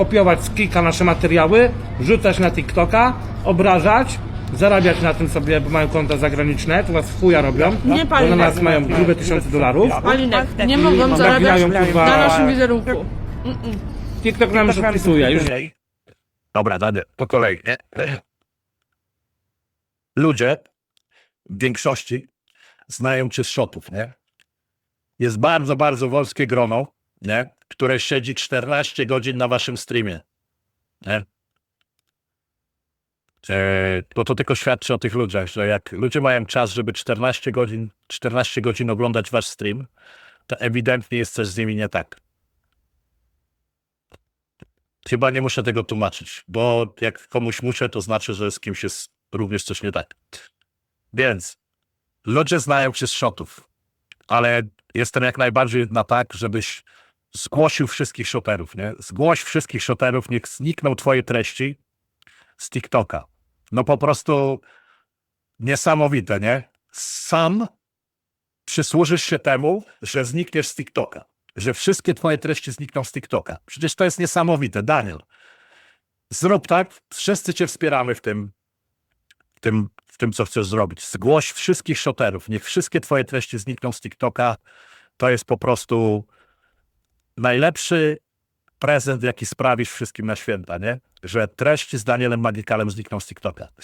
kopiować z Kika nasze materiały, wrzucać na TikToka, obrażać, zarabiać na tym sobie, bo mają konta zagraniczne, to was w chuja robią, Nie, bo panie na nas tak. mają grube tysiące dolarów. Palinek, nie mogą zarabiać Nabijają, kurwa, na naszym wizerunku. TikTok nam już odpisuje, już Dobra, dadę po kolei. Nie? Ludzie w większości znają cię z shotów, nie? Jest bardzo, bardzo wąskie grono, nie? które siedzi 14 godzin na waszym streamie. Nie? E, To, to tylko świadczy o tych ludziach, że jak ludzie mają czas, żeby 14 godzin, 14 godzin oglądać wasz stream, to ewidentnie jest coś z nimi nie tak. Chyba nie muszę tego tłumaczyć, bo jak komuś muszę, to znaczy, że z kimś jest również coś nie tak. Więc ludzie znają się z shotów, ale jestem jak najbardziej na tak, żebyś zgłosił wszystkich shopperów, nie? Zgłoś wszystkich shopperów, niech znikną twoje treści z TikToka. No po prostu niesamowite, nie? Sam przysłużysz się temu, że znikniesz z TikToka. Że wszystkie twoje treści znikną z TikToka. Przecież to jest niesamowite, Daniel. Zrób tak, wszyscy cię wspieramy w tym, w tym, w tym co chcesz zrobić. Zgłoś wszystkich shoterów, niech wszystkie twoje treści znikną z TikToka. To jest po prostu najlepszy prezent, jaki sprawisz wszystkim na święta, nie? Że treści z Danielem Magikalem znikną z TikToka.